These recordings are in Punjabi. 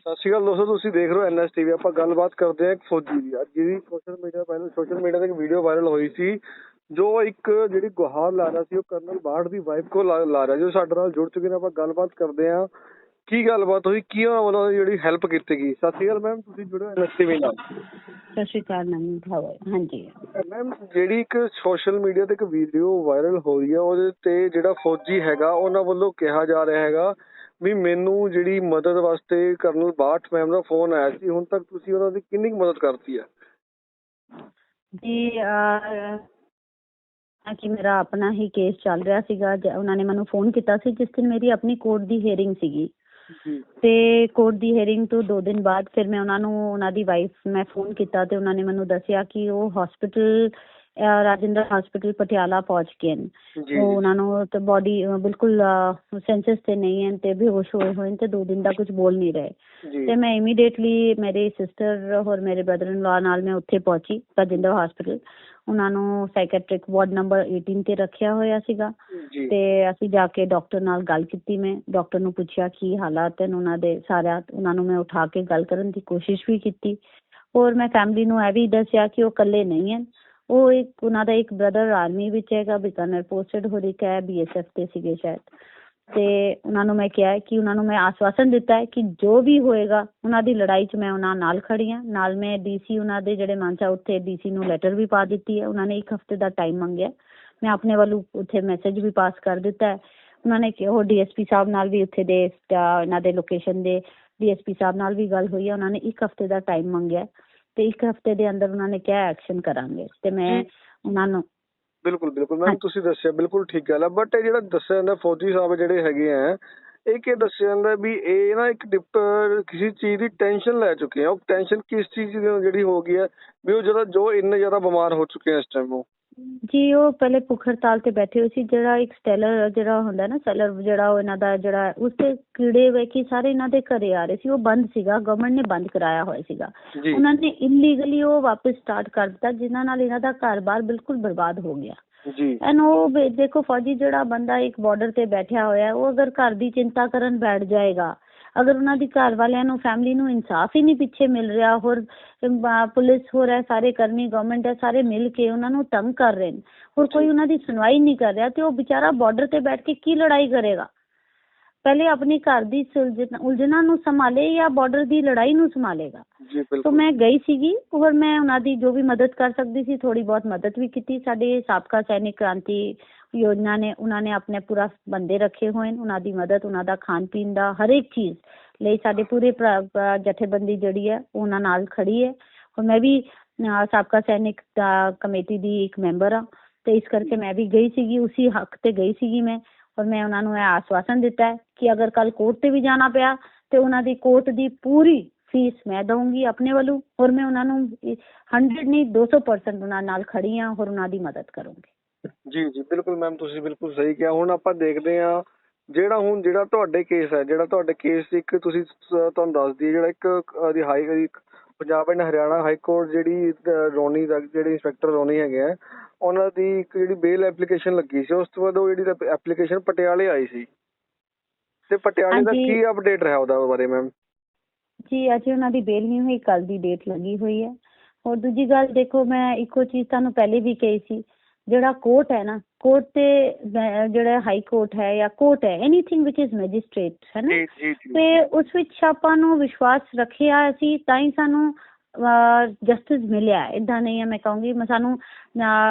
ਸਤਿ ਸ਼੍ਰੀ ਅਕਾਲ ਦੋਸਤੋ ਤੁਸੀਂ ਦੇਖ ਰਹੇ ਹੋ ਐਨਐਸ ਟੀਵੀ ਆਪਾਂ ਗੱਲਬਾਤ ਕਰਦੇ ਹਾਂ ਇੱਕ ਫੌਜੀ ਦੀ। ਅੱਜ ਜਿਹੜੀ social media viral social media ਤੇ ਇੱਕ ਵੀਡੀਓ ਵਾਇਰਲ ਹੋਈ ਸੀ ਜੋ ਇੱਕ ਜਿਹੜੀ ਗੁਹਾਰ ਲਾ ਰਿਹਾ ਸੀ ਉਹ ਕਰਨਲ ਬਾੜ ਦੀ ਵਾਈਫ ਕੋ ਲਾ ਲਾ ਰਿਹਾ ਜੋ ਸਾਡੇ ਨਾਲ ਜੁੜ ਚੁੱਕੇ ਨੇ। ਆਪਾਂ ਗੱਲਬਾਤ ਕਰਦੇ ਹਾਂ। ਕੀ ਗੱਲਬਾਤ ਹੋਈ? ਕੀ ਉਹਨਾਂ ਵੱਲੋਂ ਜਿਹੜੀ ਹੈਲਪ ਕੀਤੀ ਗਈ? ਸਤਿ ਸ਼੍ਰੀ ਅਕਾਲ ਮੈਮ ਤੁਸੀਂ ਜੁੜੇ ਹੋ ਐਨਐਸ ਟੀਵੀ ਨਾਲ? ਸਤਿ ਸ਼੍ਰੀ ਅਕਾਲ ਭਾਵ ਹਾਂਜੀ। ਮੈਮ ਜਿਹੜੀ ਇੱਕ ਸੋਸ਼ਲ ਮੀਡੀਆ ਤੇ ਇੱਕ ਵੀਡੀਓ ਵਾਇਰਲ ਹੋਈ ਹੈ ਉਹਦੇ ਤੇ ਜਿਹੜਾ ਫੌਜੀ ਹੈਗਾ ਉਹਨਾਂ ਵੱਲੋਂ ਕਿਹਾ ਜਾ ਰਿਹਾ ਹੈਗਾ ਵੀ ਮੈਨੂੰ ਜਿਹੜੀ ਮਦਦ ਵਾਸਤੇ ਕਰਨਲ ਬਾਠ ਮੈਮ ਦਾ ਫੋਨ ਆਇਆ ਸੀ ਹੁਣ ਤੱਕ ਤੁਸੀਂ ਉਹਨਾਂ ਦੀ ਕਿੰਨੀ ਕੁ ਮਦਦ ਕਰਤੀ ਹੈ ਜੀ ਅਹ, ਕਿ ਮੇਰਾ ਆਪਣਾ ਹੀ ਕੇਸ ਚੱਲ ਰਿਹਾ ਸੀਗਾ ਜ- ਉਹਨਾਂ ਨੇ ਮੈਨੂੰ ਫੋਨ ਕੀਤਾ ਸੀ ਜਿਸ ਦਿਨ ਮੇਰੀ ਆਪਣੀ ਕੋਰਟ ਦੀ ਹੀਅਰਿੰਗ ਸੀਗੀ। ਜੀ। ਤੇ ਕੋਰਟ ਦੀ ਹੀਅਰਿੰਗ ਤੋਂ 2 ਦਿਨ ਬਾਅਦ ਫਿਰ ਮੈਂ ਉਹਨਾਂ ਨੂੰ ਉਹਨਾਂ ਦੀ ਵਾਈਫ ਮੈਂ ਫੋਨ ਕੀਤਾ ਤੇ ਉਹਨਾਂ ਨੇ ਮੈਨੂੰ ਦੱਸਿਆ ਕਿ ਉਹ ਹਸਪੀਟਲ ਰਾਜਿੰਦਰ ਹਸਪੀਟਲ ਪਟਿਆਲਾ ਪਹੁੰਚ ਗਏ ਨੇ। ਜੀ ਉਹ ਉਹਨਾਂ ਨੂੰ ਤੇ ਬਾਡੀ ਬਿਲਕੁਲ ਸੈਂਸਸ ਤੇ ਨਹੀਂ ਹਨ ਤੇ ਬੇਹੋਸ਼ ਹੋਏ ਹੋਏ ਨੇ ਤੇ 2 ਦਿਨ ਦਾ ਕੁਝ ਬੋਲ ਨਹੀਂ ਰਹੇ। ਜੀ। ਤੇ ਮੈਂ ਇਮੀਡੀਏਟਲੀ ਮੇਰੇ ਸਿਸਟਰ ਔਰ ਮੇਰੇ ਬ੍ਰਦਰ ਇਨ ਲਾ ਨਾਲ ਮੈਂ ਉੱਥੇ ਪਹੁੰਚੀ ਰਾਜਿੰਦਰ ਹਸਪੀਟਲ ਉਹਨਾਂ ਨੂੰ ਸਾਈਕੈਟ੍ਰਿਕ ਵਾਰਡ ਨੰਬਰ 18 ਤੇ ਰੱਖਿਆ ਹੋਇਆ ਸੀਗਾ। ਜੀ। ਤੇ ਅਸੀਂ ਜਾ ਕੇ ਡਾਕਟਰ ਨਾਲ ਗੱਲ ਕੀਤੀ ਮੈਂ। ਡਾਕਟਰ ਨੂੰ ਪੁੱਛਿਆ ਕੀ ਹਾਲਾਤ ਹਨ ਉਹਨਾਂ ਦੇ ਸਾਰਾ ਉਹਨਾਂ ਨੂੰ ਮੈਂ ਉਠਾ ਕੇ ਗੱਲ ਕਰਨ ਦੀ ਕੋਸ਼ਿਸ਼ ਵੀ ਕੀਤੀ। ਔਰ ਮੈਂ ਫੈਮਿਲੀ ਨੂੰ ਇਹ ਵੀ ਦੱਸਿਆ ਕਿ ਉਹ ਇਕੱਲੇ ਨਹੀਂ ਹਨ। ਉਹ ਇੱਕ ਉਹਨਾਂ ਦਾ ਇੱਕ ਬ੍ਰਦਰ ਆਰਮੀ ਵਿੱਚ ਹੈਗਾ ਬਿਕਾਨਰ ਪੋਸਟਡ ਹੋ ਰਿਹਾ ਹੈ ਬੀਐਸਐਫ ਤੇ ਸੀਗੇ ਸ਼ਾਇਦ। ਤੇ ਉਹਨਾਂ ਨੂੰ ਮੈਂ ਕਿਹਾ ਕਿ ਉਹਨਾਂ ਨੂੰ ਮੈਂ ਆਸਵਾਸਨ ਦਿੱਤਾ ਹੈ ਕਿ ਜੋ ਵੀ ਹੋਏਗਾ ਉਹਨਾਂ ਦੀ ਲੜਾਈ 'ਚ ਮੈਂ ਉਹਨਾਂ ਨਾਲ ਖੜੀ ਹਾਂ। ਨਾਲ ਮੈਂ ਡੀਸੀ ਉਹਨਾਂ ਦੇ ਜਿਹੜੇ ਮਾਨਸਾ ਉੱਥੇ ਡੀਸੀ ਨੂੰ ਲੈਟਰ ਵੀ ਪਾ ਦਿੱਤੀ ਹੈ। ਉਹਨਾਂ ਨੇ ਇੱਕ ਹਫ਼ਤੇ ਦਾ ਟਾਈਮ ਮੰਗਿਆ। ਮੈਂ ਆਪਣੇ ਵੱਲੋਂ ਉੱਥੇ ਮੈਸੇਜ ਵੀ ਪਾਸ ਕਰ ਦਿੱਤਾ ਹੈ। ਉਹਨਾਂ ਨੇ ਕਿ ਉਹ ਡੀਐਸਪੀ ਸਾਹਿਬ ਨਾਲ ਵੀ ਉੱਥੇ ਦੇ ਅਹ, ਇਹਨਾਂ ਦੇ ਲੋਕੇਸ਼ਨ ਦੇ ਡੀਐਸਪੀ ਸਾਹਿਬ ਨਾਲ ਵੀ ਗੱਲ ਹੋਈ ਹੈ। ਉਹਨਾਂ ਨੇ ਇੱਕ ਹਫ਼ਤੇ ਦਾ ਟਾਈਮ ਮੰਗਿਆ ਤੇ ਇੱਕ ਹਫ਼ਤੇ ਦੇ ਅੰਦਰ ਉਹਨਾਂ ਨੇ ਕਿਹਾ ਐਕਸ਼ਨ ਕਰਾਂਗੇ ਤੇ ਮੈਂ। ਉਹਨਾਂ ਨੂੰ ਬਿਲਕੁਲ ਬਿਲਕੁਲ ਮੈਮ। ਤੁਸੀਂ ਦੱਸਿਆ ਬਿਲਕੁਲ ਠੀਕ ਗੱਲ ਹੈ ਬਟ ਇਹ ਜਿਹੜਾ ਦੱਸਿਆ ਜਾਂਦਾ ਫੌਜੀ ਸਾਹਿਬ ਜਿਹੜੇ ਹੈਗੇ ਆ ਇਹ ਕੀ ਦੱਸਿਆ ਜਾਂਦਾ ਵੀ ਇਹ ਨਾ ਇੱਕ ਡਿਪ ਕਿਸੇ ਚੀਜ਼ ਦੀ ਟੈਨਸ਼ਨ ਲੈ ਚੁੱਕੇ ਆ ਉਹ ਟੈਨਸ਼ਨ ਕਿਸ ਚੀਜ਼ ਦੀ ਜਿਹੜੀ ਹੋ ਗਈ ਹੈ ਵੀ ਉਹ ਜਿਹੜਾ ਜੋ ਇੰਨੇ ਜ਼ਿਆਦਾ ਬਿਮਾਰ ਹੋ ਚੁੱਕੇ ਆ ਇਸ ਟਾਈਮ ਉਹ ਜੀ ਉਹ ਪਹਿਲੇ ਭੁੱਖ ਹੜਤਾਲ ਤੇ ਬੈਠੇ ਹੋਏ ਸੀ ਜਿਹੜਾ ਇੱਕ ਸਟੈਲਰ ਜਿਹੜਾ ਹੁੰਦਾ ਨਾ ਸੈਲਰ ਜਿਹੜਾ ਉਹ ਇਹਨਾਂ ਦਾ ਜਿਹੜਾ ਉਸ ਤੇ ਕੀੜੇ ਵੇਖੀ ਸਾਰੇ ਇਹਨਾਂ ਦੇ ਘਰੇ ਆ ਰਹੇ ਸੀ ਉਹ ਬੰਦ ਸੀਗਾ ਗਵਰਨਮੈਂਟ ਨੇ ਬੰਦ ਕਰਾਇਆ ਹੋਇਆ ਸੀਗਾ। ਜੀ। ਉਹਨਾਂ ਨੇ ਇਲੀਗਲੀ ਉਹ ਵਾਪਸ ਸਟਾਰਟ ਕਰ ਦਿੱਤਾ ਜਿਨ੍ਹਾਂ ਨਾਲ ਇਹਨਾਂ ਦਾ ਘਰ-ਬਾਰ ਬਿਲਕੁਲ ਬਰਬਾਦ ਹੋ ਗਿਆ। ਜੀ। ਐਨ ਉਹ ਵੀ ਦੇਖੋ ਫੌਜੀ ਜਿਹੜਾ ਬੰਦਾ ਇੱਕ ਬਾਰਡਰ ਤੇ ਬੈਠਿਆ ਹੋਇਆ ਹੈ, ਉਹ ਅਗਰ ਘਰ ਦੀ ਚਿੰਤਾ ਕਰਨ ਬੈਠ ਜਾਏਗਾ ਅਗਰ ਉਹਨਾਂ ਦੀ ਘਰ ਵਾਲਿਆਂ ਨੂੰ ਫੈਮਿਲੀ ਨੂੰ ਇਨਸਾਫ ਹੀ ਨਹੀਂ ਪਿੱਛੇ ਮਿਲ ਰਿਹਾ ਹੋਰ ਪੁਲਿਸ ਹੋ ਰਿਹਾ ਸਾਰੇ ਕਰਮੀ ਗਵਰਨਮੈਂਟ ਹੈ ਸਾਰੇ ਮਿਲ ਕੇ ਉਹਨਾਂ ਨੂੰ ਤੰਗ ਕਰ ਰਹੇ ਨੇ। ਹੋਰ ਕੋਈ ਉਹਨਾਂ ਦੀ ਸੁਣਵਾਈ ਨਹੀਂ ਕਰ ਰਿਹਾ ਤੇ ਉਹ ਵਿਚਾਰਾ ਬਾਰਡਰ ਤੇ ਬੈਠ ਕੇ ਕੀ ਲੜਾਈ ਕਰੇਗਾ? ਪਹਿਲੇ ਆਪਣੀ ਘਰ ਦੀ ਸੁਲਝਣ- ਉਲਝਣਾਂ ਨੂੰ ਸੰਭਾਲੇ ਜਾਂ ਬਾਰਡਰ ਦੀ ਲੜਾਈ ਨੂੰ ਸੰਭਾਲੇਗਾ। ਜੀ ਬਿਲਕੁਲ। ਮੈਂ ਗਈ ਸੀਗੀ ਔਰ ਮੈਂ ਉਹਨਾਂ ਦੀ ਜੋ ਵੀ ਮਦਦ ਕਰ ਸਕਦੀ ਸੀ ਥੋੜੀ ਬਹੁਤ ਮਦਦ ਵੀ ਕੀਤੀ। ਸਾਡੇ ਸਾਬਕਾ ਸੈਨਿਕ ਕ੍ਰਾਂਤੀ ਯੋਜਨਾ ਨੇ ਉਹਨਾਂ ਨੇ ਆਪਣੇ ਪੂਰਾ ਬੰਦੇ ਰੱਖੇ ਹੋਏ ਨੇ ਉਹਨਾਂ ਦੀ ਮਦਦ ਉਹਨਾਂ ਦਾ ਖਾਣ ਪੀਣ ਦਾ ਹਰ ਇੱਕ ਚੀਜ਼ ਲਈ ਸਾਡੇ ਪੂਰੇ ਭਰਾ- ਭਰਾ ਜਥੇਬੰਦੀ ਜਿਹੜੀ ਹੈ ਉਹ ਉਹਨਾਂ ਨਾਲ ਖੜੀ ਹੈ। ਔਰ ਮੈਂ ਵੀ ਅਹ, ਸਾਬਕਾ ਸੈਨਿਕ ਦਾ ਕਮੇਟੀ ਦੀ ਇੱਕ ਮੈਂਬਰ ਆ ਤੇ ਇਸ ਕਰਕੇ ਮੈਂ ਵੀ ਗਈ ਸੀਗੀ ਉਸੇ ਹੱਕ ਤੇ ਗਈ ਸੀਗੀ ਮੈਂ। ਔਰ ਮੈਂ ਉਹਨਾਂ ਨੂੰ ਇਹ ਆਸਵਾਸਨ ਦਿੱਤਾ ਹੈ ਕਿ ਅਗਰ ਕੱਲ ਕੋਰਟ ਤੇ ਵੀ ਜਾਣਾ ਪਿਆ, ਤੇ ਉਹਨਾਂ ਦੀ ਕੋਰਟ ਦੀ ਪੂਰੀ ਫੀਸ ਮੈਂ ਦਊਂਗੀ ਆਪਣੇ ਵੱਲੋਂ ਔਰ ਮੈਂ ਉਹਨਾਂ ਨੂੰ 100 ਨਹੀਂ 200% ਉਹਨਾਂ ਨਾਲ ਖੜੀ ਹਾਂ ਔਰ ਉਹਨਾਂ ਦੀ ਮਦਦ ਕਰੂੰਗੀ। ਜੀ ਜੀ, ਬਿਲਕੁਲ ਮੈਮ ਤੁਸੀਂ ਬਿਲਕੁਲ ਸਹੀ ਕਿਹਾ। ਹੁਣ ਆਪਾਂ ਦੇਖਦੇ ਹਾਂ ਜਿਹੜਾ ਹੁਣ ਜਿਹੜਾ ਤੁਹਾਡੇ ਕੇਸ ਹੈ, ਜਿਹੜਾ ਤੁਹਾਡੇ ਕੇਸ ਇੱਕ ਤੁਸੀਂ ਸ- ਤੁਹਾਨੂੰ ਦੱਸ ਦਈਏ, ਜਿਹੜਾ ਇੱਕ, ਉਹਦੀ high Punjab and Haryana high court ਜਿਹੜੀ ਰੋਨੀ ਦਾ, ਜਿਹੜੇ ਇੰਸਪੈਕਟਰ ਰੋਨੀ ਹੈਗੇ ਆ ਉਹਨਾਂ ਦੀ ਇੱਕ ਜਿਹੜੀ ਬੇਲ ਐਪਲੀਕੇਸ਼ਨ ਲੱਗੀ ਸੀ ਉਸ ਤੋਂ ਬਾਅਦ ਉਹ ਜਿਹੜੀ ਐਪਲੀਕੇਸ਼ਨ ਪਟਿਆਲੇ ਆਈ ਸੀ। ਤੇ ਪਟਿਆਲੇ ਦਾ। ਕੀ ਅਪਡੇਟ ਰਿਹਾ ਉਹਦਾ ਬਾਰੇ ਮੈਮ ਜੀ ਅਜੇ ਉਹਨਾਂ ਦੀ ਬੇਲ ਨਹੀਂ ਹੋਈ ਕੱਲ ਦੀ ਡੇਟ ਲੱਗੀ ਹੋਈ ਹੈ। ਔਰ ਦੂਜੀ ਗੱਲ ਦੇਖੋ ਮੈਂ ਇੱਕੋ ਚੀਜ਼ ਤੁਹਾਨੂੰ ਪਹਿਲੇ ਵੀ ਕਹੀ ਸੀ ਜਿਹੜਾ ਕੋਰਟ ਹੈ ਨਾ ਕੋਰਟ ਤੇ ਜਿਹੜਾ ਹਾਈ ਕੋਰਟ ਹੈ ਜਾਂ ਕੋਰਟ ਹੈ ਐਨੀਥਿੰਗ ਵਿਚ ਇਜ਼ ਮੈਜਿਸਟ੍ਰੇਟ ਹੈ ਨਾ? ਤੇ ਉਸ ਵਿੱਚ ਆਪਾਂ ਨੂੰ ਵਿਸ਼ਵਾਸ ਰੱਖਿਆ ਅਸੀਂ ਤਾਂ ਹੀ ਸਾਨੂੰ ਜਸਟਿਸ ਮਿਲਿਆ ਇਦਾਂ ਨਹੀਂ ਹੈ ਮੈਂ ਕਹੂੰਗੀ ਸਾਨੂੰ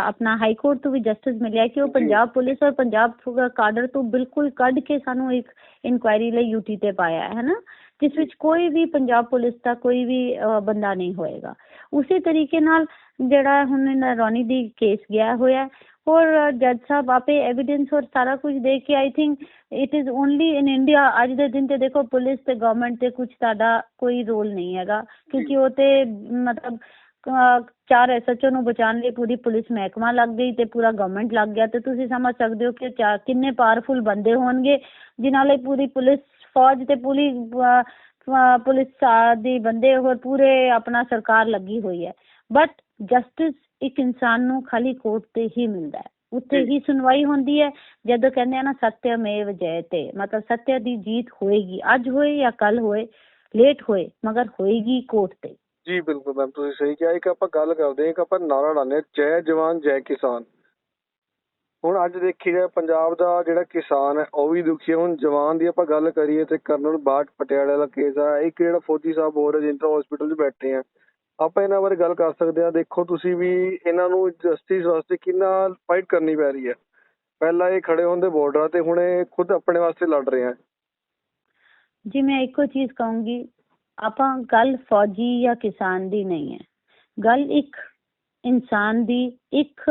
ਆਪਣਾ ਹਾਈ ਕੋਰਟ ਤੋਂ ਵੀ ਜਸਟਿਸ ਮਿਲਿਆ ਕਿ ਉਹ। ਪੰਜਾਬ ਪੁਲਿਸ ਔਰ ਪੰਜਾਬ ਕਾਡਰ ਤੋਂ ਬਿਲਕੁਲ ਕੱਢ ਕੇ ਸਾਨੂੰ ਇੱਕ ਇਨਕੁਆਇਰੀ ਲਈ ਯੂਟੀ ਤੇ ਪਾਇਆ ਹੈ ਨਾ ਜਿਸ ਵਿੱਚ ਕੋਈ ਵੀ ਪੰਜਾਬ ਪੁਲਿਸ ਦਾ ਕੋਈ ਵੀ ਬੰਦਾ ਨਹੀਂ ਹੋਏਗਾ। ਉਸੇ ਤਰੀਕੇ ਨਾਲ ਜਿਹੜਾ ਹੁਣ ਰੋਨੀ ਦੀ ਕੇਸ ਗਿਆ ਹੋਇਆ ਹੈ, ਔਰ ਜੱਜ ਸਾਹਿਬ ਆਪੇ ਐਵੀਡੈਂਸ ਔਰ ਸਾਰਾ ਕੁਝ ਦੇਖ ਕੇ I think it is only in India ਅੱਜ ਦੇ ਦਿਨ ਤੇ ਦੇਖੋ ਪੁਲਿਸ ਤੇ ਗਵਰਨਮੈਂਟ ਤੇ ਕੁਝ ਤੁਹਾਡਾ ਕੋਈ ਰੋਲ ਨਹੀਂ ਹੈਗਾ ਕਿਉਂਕਿ ਉਹ ਤੇ ਮਤਲਬ ਅਹ, ਚਾਰ ਐਸਐਚਓ ਨੂੰ ਬਚਾਉਣ ਲਈ ਪੂਰੀ ਪੁਲਿਸ ਮਹਿਕਮਾ ਲੱਗ ਗਈ ਤੇ ਪੂਰਾ ਗਵਰਨਮੈਂਟ ਲੱਗ ਗਿਆ ਤੇ ਤੁਸੀਂ ਸਮਝ ਸਕਦੇ ਹੋ ਕਿ ਚਾ- ਕਿੰਨੇ ਪਾਵਰਫੁਲ ਬੰਦੇ ਹੋਣਗੇ ਜਿਨ੍ਹਾਂ ਲਈ ਪੂਰੀ ਪੁਲਿਸ ਫੌਜ ਤੇ ਪੂਰੀ ਅਹ, ਅਹ, ਪੁਲਿਸ ਆ ਦੀ ਬੰਦੇ ਹੋਰ ਪੂਰੇ ਆਪਣਾ ਸਰਕਾਰ ਲੱਗੀ ਹੋਈ ਹੈ ਬਟ ਜਸਟਿਸ ਇੱਕ ਇਨਸਾਨ ਨੂੰ ਖਾਲੀ ਕੋਰਟ ਤੇ ਹੀ ਮਿਲਦਾ ਹੈ। ਉੱਥੇ। ਹੀ ਸੁਣਵਾਈ ਹੁੰਦੀ ਹੈ ਜਦੋਂ ਕਹਿੰਦੇ ਆ ਨਾ ਸਤਿਅਮੇਵ ਜਯਤੇ ਮਤਲਬ ਸੱਤਿਆ ਦੀ ਜੀਤ ਹੋਏਗੀ ਅੱਜ ਹੋਏ ਜਾਂ ਕੱਲ ਹੋਏ ਲੇਟ ਹੋਏ ਮਗਰ ਹੋਏਗੀ ਕੋਰਟ ਤੇ। ਜੀ ਬਿਲਕੁਲ ਮੈਮ ਤੁਸੀਂ ਸਹੀ ਕਿਹਾ। ਇੱਕ ਆਪਾਂ ਗੱਲ ਕਰਦੇ ਹਾਂ ਇੱਕ ਆਪਾਂ ਨਾਰਾ ਹਾਂ ਜੈ ਜਵਾਨ ਜੈ ਕਿਸਾਨ। ਹੁਣ ਅੱਜ ਦੇਖੀ ਜਾਏ ਪੰਜਾਬ ਦਾ ਜਿਹੜਾ ਕਿਸਾਨ ਹੈ ਉਹ ਵੀ ਦੁਖੀ ਹੈ। ਹੁਣ ਜਵਾਨ ਦੀ ਆਪਾਂ ਗੱਲ ਕਰੀਏ ਤੇ ਕਰਨਲ ਬਾਟ ਪਟਿਆਲੇ ਦਾ ਕੇਸ ਆ। ਇੱਕ ਜਿਹੜਾ ਫੌਜੀ ਸਾਹਿਬ ਹੋ ਰਹੇ ਜਿੰਟਰ ਹਸਪੀਟਲ 'ਚ ਬੈਠੇ ਆ। ਆਪਾਂ ਇਹਨਾਂ ਬਾਰੇ ਗੱਲ ਕਰ ਸਕਦੇ ਹਾਂ। ਦੇਖੋ ਤੁਸੀਂ ਵੀ ਇਹਨਾਂ ਨੂੰ ਜਸਟਿਸ ਵਾਸਤੇ ਕਿੰਨਾ ਫਾਈਟ ਕਰਨੀ ਪੈ ਰਹੀ ਹੈ। ਪਹਿਲਾਂ ਇਹ ਖੜੇ ਹੁੰਦੇ ਬਾਰਡਰਾਂ ਤੇ ਹੁਣ ਇਹ ਖੁਦ ਆਪਣੇ ਵਾਸਤੇ ਲੜ ਰਹੇ ਆ। ਜੀ ਮੈਂ ਇੱਕੋ ਚੀਜ਼ ਕਹੂੰਗੀ ਆਪਾਂ ਗੱਲ ਫੌਜੀ ਜਾਂ ਕਿਸਾਨ ਦੀ ਨਹੀਂ ਹੈ। ਗੱਲ ਇੱਕ ਇਨਸਾਨ ਦੀ ਇੱਕ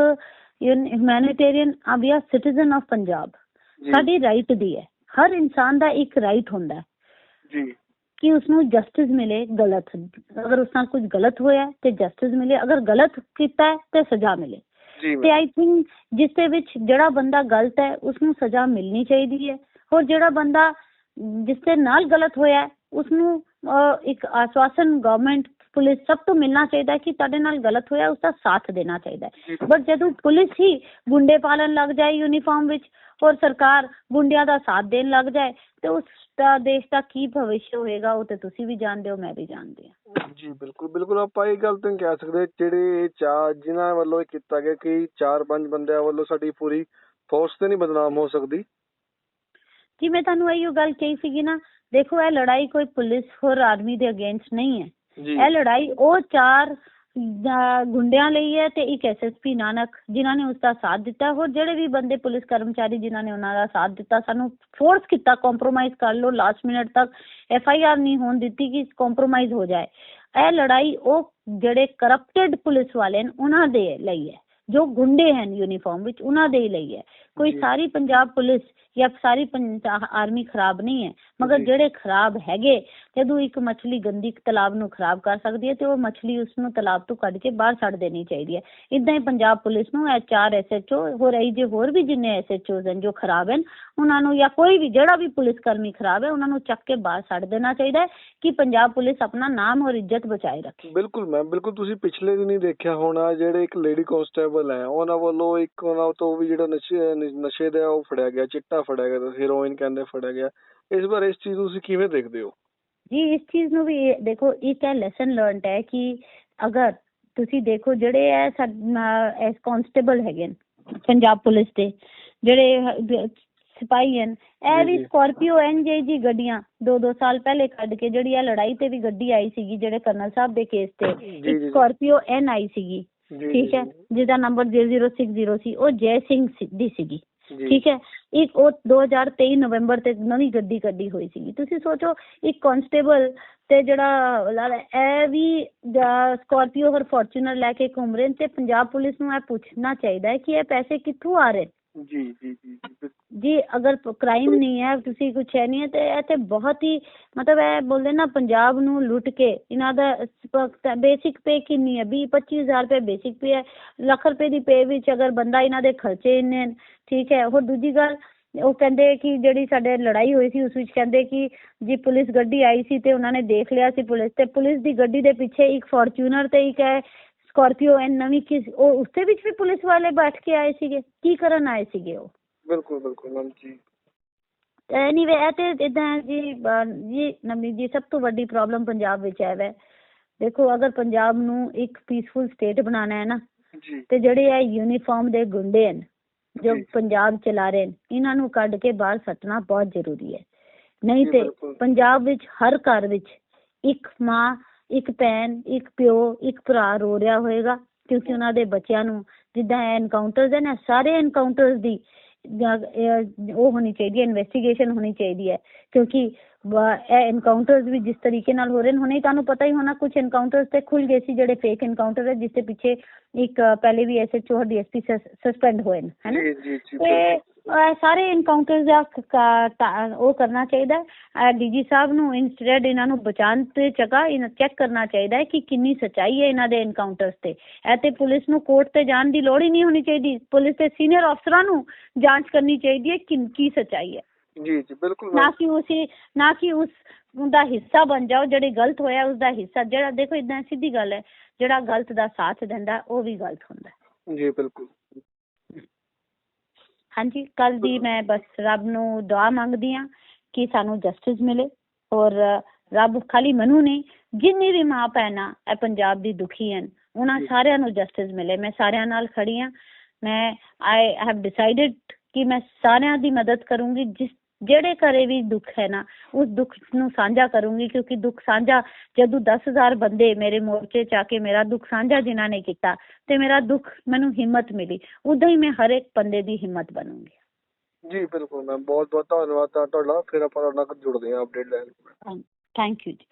ਹਿਊਮੈਨਿਟੇਰੀਅਨ ਅਬਿਆ ਸਿਟੀਜ਼ਨ ਆਫ ਪੰਜਾਬ। ਸਾਡੀ ਰਾਈਟ ਦੀ ਹੈ। ਹਰ ਇਨਸਾਨ ਦਾ ਇੱਕ ਰਾਈਟ ਹੁੰਦਾ ਹੈ। ਜੀ। ਕਿ ਉਸ ਨੂੰ ਜਸਟਿਸ ਮਿਲੇ ਗਲਤ। ਅਗਰ ਉਸ ਨਾਲ ਕੁਝ ਗਲਤ ਹੋਇਆ ਹੈ ਤੇ ਜਸਟਿਸ ਮਿਲੇ। ਅਗਰ ਗਲਤ ਕੀਤਾ ਹੈ ਤੇ ਸਜ਼ਾ ਮਿਲੇ। ਤੇ ਆਈ ਥਿੰਕ ਜਿਸ ਦੇ ਵਿੱਚ ਜਿਹੜਾ ਬੰਦਾ ਗਲਤ ਹੈ ਉਸ ਨੂੰ ਸਜ਼ਾ ਮਿਲਣੀ ਚਾਹੀਦੀ ਹੈ। ਔਰ ਜਿਹੜਾ ਬੰਦਾ ਜਿਸ ਦੇ ਨਾਲ ਗਲਤ ਹੋਇਆ ਉਸ ਨੂੰ ਇੱਕ ਆਸ਼ਵਾਸਨ ਗਵਰਨਮੈਂਟ ਪੁਲਿਸ ਸਭ ਤੋਂ ਮਿਲਣਾ ਚਾਹੀਦਾ ਹੈ ਕਿ ਤੁਹਾਡੇ ਨਾਲ ਗਲਤ ਹੋਇਆ ਉਸ ਦਾ ਸਾਥ ਦੇਣਾ ਚਾਹੀਦਾ। ਬਟ ਜਦੋਂ ਪੁਲਿਸ ਹੀ ਗੁੰਡੇ ਪਾਲਣ ਲੱਗ ਜਾਏ ਯੂਨੀਫਾਰਮ ਵਿੱਚ ਔਰ ਸਰਕਾਰ ਗੁੰਡਿਆਂ ਦਾ ਸਾਥ ਦੇਣ ਲੱਗ ਜਾਏ ਤੇ ਉਸ ਦਾ ਦੇਸ਼ ਦਾ ਕੀ ਭਵਿੱਖ ਹੋਏਗਾ ਉਹ ਤੇ ਤੁਸੀਂ ਵੀ ਜਾਣਦੇ ਹੋ ਮੈਂ ਵੀ ਜਾਣਦੀ ਹਾਂ। ਜੀ ਬਿਲਕੁਲ ਬਿਲਕੁਲ ਆਪਾਂ ਇਹ ਗੱਲ ਤਾਂ ਕਹਿ ਸਕਦੇ ਜਿਹੜੇ ਚਾਰ ਜਿਨ੍ਹਾਂ ਵੱਲੋਂ ਇਹ ਕੀਤਾ ਗਿਆ ਕਿ ਚਾਰ ਪੰਜ ਬੰਦਿਆਂ ਵੱਲੋਂ ਸਾਡੀ ਪੂਰੀ ਫੋਰਸ ਤੇ ਨਹੀਂ ਬਦਨਾਮ ਹੋ ਸਕਦੀ। ਜੀ ਮੈਂ ਤੁਹਾਨੂੰ ਇਹੋ ਗੱਲ ਕਹੀ ਸੀਗੀ ਨਾ ਦੇਖੋ ਇਹ ਲੜਾਈ ਕੋਈ ਪੁਲਿਸ ਹੋਰ ਆਰਮੀ ਦੇ ਅਗੇਂਸਟ ਨਹੀਂ ਹੈ। ਇਹ ਲੜਾਈ ਉਹ ਚਾਰ ਗੁੰਡਿਆਂ ਲਈ ਹੈ ਤੇ ਇੱਕ ਐਸਐਸਪੀ ਨਾਨਕ, ਜਿਨ੍ਹਾਂ ਨੇ ਉਸ ਦਾ ਸਾਥ ਦਿੱਤਾ ਹੋਰ ਜਿਹੜੇ ਵੀ ਬੰਦੇ ਪੁਲਿਸ ਕਰਮਚਾਰੀ ਜਿਨ੍ਹਾਂ ਨੇ ਉਹਨਾਂ ਦਾ ਸਾਥ ਦਿੱਤਾ, ਸਾਨੂੰ ਫੋਰਸ ਕੀਤਾ ਕੰਪਰੋਮਾਈਜ਼ ਕਰ ਲਓ ਲਾਸਟ ਮਿੰਟ ਤੱਕ ਐਫ ਆਈ ਆਰ ਨਹੀਂ ਹੋਣ ਦਿੱਤੀ ਕਿ ਕੰਪਰੋਮਾਈਜ਼ ਹੋ ਜਾਏ। ਇਹ ਲੜਾਈ ਉਹ ਜਿਹੜੇ ਕਰਪਟਡ ਪੁਲਿਸ ਵਾਲੇ ਨੇ, ਉਹਨਾਂ ਦੇ ਲਈ ਹੈ। ਜੋ ਗੁੰਡੇ ਹਨ ਯੂਨੀਫਾਰਮ ਵਿੱਚ ਉਹਨਾਂ ਦੇ ਹੀ ਲਈ ਹੈ ਕੋਈ। ਸਾਰੀ ਪੰਜਾਬ ਪੁਲਿਸ ਜਾਂ ਸਾਰੀ ਪੰਜਾਬ ਆਰਮੀ ਖਰਾਬ ਨਹੀਂ ਹੈ ਮਗਰ। ਜਿਹੜੇ ਖਰਾਬ ਹੈਗੇ ਜਦੋਂ ਇੱਕ ਮੱਛਲੀ ਗੰਦੀ ਤਲਾਬ ਨੂੰ ਖਰਾਬ ਕਰ ਸਕਦੀ ਹੈ ਤੇ ਉਹ ਮੱਛਲੀ ਉਸ ਨੂੰ ਤਲਾਬ ਤੋਂ ਕੱਢ ਕੇ ਬਾਹਰ ਛੱਡ ਦੇਣੀ ਚਾਹੀਦੀ ਹੈ ਇਦਾਂ ਹੀ ਪੰਜਾਬ ਪੁਲਿਸ ਨੂੰ ਇਹ ਚਾਰ ਐਸਐਚਓ ਹੋਰ ਇਹ ਜੇ ਹੋਰ ਵੀ ਜਿੰਨੇ ਐਸਐਚਓਜ਼ ਹਨ ਜੋ ਖਰਾਬ ਹਨ ਉਹਨਾਂ ਨੂੰ ਜਾਂ ਕੋਈ ਵੀ ਜਿਹੜਾ ਵੀ ਪੁਲਿਸ ਕਰਮੀ ਖਰਾਬ ਹੈ ਉਹਨਾਂ ਨੂੰ ਚੱਕ ਕੇ ਬਾਹਰ ਛੱਡ ਦੇਣਾ ਚਾਹੀਦਾ ਹੈ ਕਿ ਪੰਜਾਬ ਪੁਲਿਸ ਆਪਣਾ ਨਾਮ ਔਰ ਇੱਜ਼ਤ ਬਚਾਏ ਰੱਖੇ ਬਿਲਕੁਲ ਮੈਮ ਬਿਲਕੁਲ ਤੁਸੀਂ ਪਿਛਲੇ ਦਿਨ ਹੀ ਦੇਖਿਆ ਹੋਣਾ ਜਿਹੜੇ ਇੱਕ ਲੇਡੀ ਕਾਂਸਟੇਬਲ ਹੈ ਉਹਨਾਂ ਵੱਲੋਂ ਇੱਕ ਉਹਨਾਂ ਤੋਂ ਵੀ ਜਿਹੜਾ ਨਸ਼ੇ ਨਸ਼ੇ ਦਾ ਉਹ ਫੜਿਆ ਗਿਆ ਚਿੱਟਾ ਫੜਿਆ ਗਿਆ ਹੀਰੋਇਨ ਕਹਿੰਦੇ ਫੜਿਆ ਗਿਆ ਇਸ ਬਾਰੇ ਇਸ ਚੀਜ਼ ਨੂੰ ਤੁਸੀਂ ਕਿਵੇਂ ਦੇਖਦੇ ਹੋ ਜੀ ਇਸ ਚੀਜ਼ ਨੂੰ ਵੀ ਇਹ- ਦੇਖੋ ਇੱਕ ਹੈ ਲੈਸਨ ਲਰਨਡ ਹੈ ਕਿ ਅਗਰ ਤੁਸੀਂ ਦੇਖੋ ਜਿਹੜੇ ਹੈ ਐਸ ਕਾਂਸਟੇਬਲ ਹੈਗੇ ਨੇ ਪੰਜਾਬ ਪੁਲਿਸ ਦੇ ਜਿਹੜੇ ਸਿਪਾਹੀ ਹਨ ਇਹ ਵੀ। ਸਕਾਰਪੀਓ ਐਨਜੇ ਜੀ ਗੱਡੀਆਂ ਦੋ ਦੋ ਸਾਲ ਪਹਿਲੇ ਕੱਢ ਕੇ ਜਿਹੜੀ ਇਹ ਲੜਾਈ ਤੇ ਵੀ ਗੱਡੀ ਆਈ ਸੀਗੀ ਜਿਹੜੇ ਕਰਨਲ ਸਾਹਿਬ ਦੇ ਕੇਸ ਤੇ। ਸਕਾਰਪੀਓ ਐਨ ਆਈ ਸੀਗੀ ਠੀਕ ਹੈ ਜਿਹਦਾ ਨੰਬਰ 0060 ਸੀ ਉਹ ਜੈ ਸਿੰਘ ਦੀ ਸੀਗੀ। ਠੀਕ ਹੈ ਇੱਕ ਉਹ 2023 ਨਵੰਬਰ ਤੇ ਨਵੀਂ ਗੱਡੀ ਕੱਢੀ ਹੋਈ ਸੀਗੀ। ਤੁਸੀਂ ਸੋਚੋ ਇੱਕ ਕਾਂਸਟੇਬਲ ਤੇ ਜਿਹੜਾ ਇਹ ਵੀ ਸਕਾਰਪੀਓ ਹੋਰ ਫੋਰਚੂਨਰ ਲੈ ਕੇ ਘੁੰਮ ਰਹੇ ਤੇ ਪੰਜਾਬ ਪੁਲਿਸ ਨੂੰ ਇਹ ਪੁੱਛਣਾ ਚਾਹੀਦਾ ਹੈ ਕਿ ਇਹ ਪੈਸੇ ਕਿੱਥੋਂ ਆ ਰਹੇ ਨੇ? ਜੀ ਜੀ ਜੀ ਜੀ, ਅਗਰ ਕ੍ਰਾਈਮ ਨਹੀਂ ਹੈ, ਤੁਸੀਂ ਕੁਛ ਹੈ ਨਹੀਂ ਹੈ, ਤੇ ਇਹ ਬਹੁਤ ਹੀ ਮਤਲਬ ਇਹ ਬੋਲਦੇ ਨਾ, ਪੰਜਾਬ ਨੂੰ ਲੁੱਟ ਕੇ ਇਹਨਾਂ ਦਾ ਬੇਸਿਕ ਪੇ ਕਿੰਨੀ ਹੈ? 20 25000 ਰੁਪਏ ਬੇਸਿਕ ਪੇ ਹੈ, ਲੱਖ ਰੁਪਏ ਦੀ ਪੇ ਵਿੱਚ ਅਗਰ ਬੰਦਾ ਇਹਨਾਂ ਦੇ ਖਰਚੇ ਇੰਨੇ ਠੀਕ ਹੈ, ਹੋਰ ਦੂਜੀ ਗੱਲ, ਉਹ ਕਹਿੰਦੇ ਕਿ ਜਿਹੜੀ ਸਾਡੇ ਲੜਾਈ ਹੋਈ ਸੀ, ਉਸ ਵਿੱਚ ਕਹਿੰਦੇ ਕਿ ਜੀ ਪੁਲਿਸ ਗੱਡੀ ਆਈ ਸੀ ਤੇ ਉਹਨਾਂ ਨੇ ਦੇਖ ਲਿਆ ਸੀ ਪੁਲਿਸ, ਤੇ ਪੁਲਿਸ ਦੀ ਗੱਡੀ ਦੇ ਪਿੱਛੇ ਇੱਕ ਫੋਰਚੂਨਰ ਤੇ ਇੱਕ ਹੈ ਸਕਾਰਪੀਓ ਐਨ ਨਵੀਂ ਕਿਸ, ਉਹ ਉਸਦੇ ਵਿੱਚ ਵੀ ਪੁਲਿਸ ਵਾਲੇ ਬੈਠ ਕੇ ਆਏ ਸੀਗੇ, ਕੀ ਕਰਨ ਆਏ ਸੀਗੇ ਉਹ? ਬਿਲਕੁਲ ਬਿਲਕੁਲ ਮੈਮ ਜੀ। ਐਨੀਵੇ ਇਹ ਤੇ ਇਦਾਂ ਜੀ ਅਹ ਜੀ ਨਵਨੀਤ ਜੀ ਸਭ ਤੋਂ ਵੱਡੀ ਪ੍ਰੋਬਲਮ ਪੰਜਾਬ ਵਿੱਚ ਹੈ ਵੈ। ਦੇਖੋ ਅਗਰ ਪੰਜਾਬ ਨੂੰ ਇੱਕ ਪੀਸਫੁਲ ਸਟੇਟ ਬਣਾਉਣਾ ਹੈ ਨਾ ਜੀ। ਤੇ ਜਿਹੜੇ ਇਹ ਯੂਨੀਫਾਰਮ ਦੇ ਗੁੰਡੇ ਹਨ ਜੋ ਜੀ। ਪੰਜਾਬ ਚਲਾ ਰਹੇ ਨੇ ਇਹਨਾਂ ਨੂੰ ਕੱਢ ਕੇ ਬਾਹਰ ਸੱਟਣਾ ਬਹੁਤ ਜ਼ਰੂਰੀ ਹੈ। ਨਹੀਂ ਜੀ, ਤੇ ਬਿਲਕੁਲ। ਪੰਜਾਬ ਵਿੱਚ ਹਰ ਘਰ ਵਿੱਚ ਇੱਕ ਮਾਂ ਇੱਕ ਭੈਣ ਇੱਕ ਪਿਓ ਇੱਕ ਭਰਾ ਰੋ ਰਿਹਾ ਹੋਏਗਾ ਕਿਉਂਕਿ ਉਹਨਾਂ ਦੇ ਬੱਚਿਆਂ ਨੂੰ ਜਿੱਦਾਂ ਐਨਕਾਊਂਟਰਸ ਇਹ ਸਾਰੇ ਐਨਕਾਊਂਟਰਸ ਦੀ ਉਹ ਹੋਣੀ ਚਾਹੀਦੀ ਹੈ ਇਨਵੈਸਟੀਗੇਸ਼ਨ ਹੋਣੀ ਚਾਹੀਦੀ ਹੈ। ਕਿਉਂਕਿ ਇਹ ਐਨਕਾਊਂਟਰਸ ਵੀ ਜਿਸ ਤਰੀਕੇ ਨਾਲ ਹੋ ਰਹੇ ਨੇ ਹੁਣੇ ਤੁਹਾਨੂੰ ਪਤਾ ਹੀ ਹੋਣਾ ਕੁਝ ਐਨਕਾਊਂਟਰਸ ਤੇ ਖੁੱਲ ਗਏ ਸੀ ਜਿਹੜੇ ਫੇਕ ਐਨਕਾਊਂਟਰ ਹੈ ਜਿਸ ਦੇ ਪਿੱਛੇ ਇੱਕ ਪਹਿਲੇ ਵੀ ਐਸਐਚਓ ਡੀਐਸਪੀ ਸਸਪੈਂਡ ਹੋਏ ਨੇ ਹੈਨਾ ਜੀ ਜੀ ਜੀ ਤੇ ਸਾਰੇ ਐਨਕਾਊਂਟਰਸ ਦਾ ਕ- ਤਾ- ਉਹ ਕਰਨਾ ਚਾਹੀਦਾ ਡੀਜੀ ਸਾਹਿਬ ਨੂੰ ਇਨਸਟੈਡ ਇਹਨਾਂ ਨੂੰ ਬਚਾਉਣ ਤੇ ਜਗ੍ਹਾ ਇਹਨਾਂ ਚੈੱਕ ਕਰਨਾ ਚਾਹੀਦਾ ਹੈ ਕਿ ਕਿੰਨੀ ਸਚਾਈ ਹੈ ਇਹਨਾਂ ਦੇ ਐਨਕਾਊਂਟਰਸ ਤੇ। ਇਹ ਤੇ ਪੁਲਿਸ ਨੂੰ ਕੋਰਟ ਤੇ ਜਾਣ ਦੀ ਲੋੜ ਹੀ ਨਹੀਂ ਹੋਣੀ ਚਾਹੀਦੀ। ਪੁਲਿਸ ਦੇ ਸੀਨੀਅਰ ਅਫਸਰਾਂ ਨੂੰ ਜਾਂਚ ਕਰਨੀ ਚਾਹੀਦੀ ਹੈ ਕਿ ਕੀ ਸਚਾਈ ਹੈ। ਜੀ ਜੀ ਬਿਲਕੁਲ ਨਾ ਕਿ ਉਸੇ ਨਾ ਕਿ ਉਸ ਦਾ ਹਿੱਸਾ ਬਣ ਜਾਓ ਜਿਹੜੇ ਗਲਤ ਹੋਇਆ ਉਸ ਦਾ ਹਿੱਸਾ। ਜਿਹੜਾ ਦੇਖੋ ਇਦਾਂ ਸਿੱਧੀ ਗੱਲ ਹੈ ਜਿਹੜਾ ਗਲਤ ਦਾ ਸਾਥ ਦਿੰਦਾ ਉਹ ਵੀ ਗਲਤ ਹੁੰਦਾ ਹੈ। ਜੀ ਬਿਲਕੁਲ। ਹਾਂਜੀ ਕੱਲ ਦੀ ਮੈਂ ਬਸ ਰੱਬ ਨੂੰ ਦੁਆ ਮੰਗਦੀ ਆ ਕਿ ਸਾਨੂੰ ਜਸਟਿਸ ਮਿਲੇ ਔਰ ਰੱਬ ਖਾਲੀ ਮੈਨੂੰ ਨਹੀਂ ਜਿੰਨੀ ਵੀ ਮਾਂ ਭੈਣਾਂ ਇਹ ਪੰਜਾਬ ਦੀ ਦੁਖੀ ਹਨ ਉਹਨਾਂ। ਸਾਰਿਆਂ ਨੂੰ ਜਸਟਿਸ ਮਿਲੇ। ਮੈਂ ਸਾਰਿਆਂ ਨਾਲ ਖੜੀ ਹਾਂ। ਮੈਂ ਆਈ ਹੈਵ ਡਿਸਾਈਡਡ ਕਿ ਮੈਂ ਸਾਰਿਆਂ ਦੀ ਮਦਦ ਕਰੂੰਗੀ ਜਿਸ ਜਿਹੜੇ ਘਰੇ ਵੀ ਦੁੱਖ ਹੈ ਨਾ ਉਸ ਦੁੱਖ ਨੂੰ ਸਾਂਝਾ ਕਰੂੰਗੀ ਕਿਉਂਕਿ ਦੁੱਖ ਸਾਂਝਾ ਜਦੋਂ 10000 ਬੰਦੇ ਮੇਰੇ ਮੋਰਚੇ ਚ ਆ ਕੇ ਮੇਰਾ ਦੁੱਖ ਸਾਂਝਾ ਜਿਨ੍ਹਾਂ ਨੇ ਕੀਤਾ ਤੇ ਮੇਰਾ ਦੁੱਖ ਮੈਨੂੰ ਹਿੰਮਤ ਮਿਲੀ ਉਦਾਂ ਹੀ ਮੈਂ ਹਰ ਇੱਕ ਬੰਦੇ ਦੀ ਹਿੰਮਤ ਬਣੂੰਗੀ। ਜੀ ਬਿਲਕੁਲ ਮੈਮ ਬਹੁਤ ਬਹੁਤ ਧੰਨਵਾਦ ਤੁਹਾਡਾ ਫਿਰ ਆਪਾਂ ਤੁਹਾਡੇ ਨਾਲ ਜੁੜਦੇ ਹਾਂ ਅਪਡੇਟ ਲੈਣ। ਥੈਂਕ ਯੂ ਜੀ।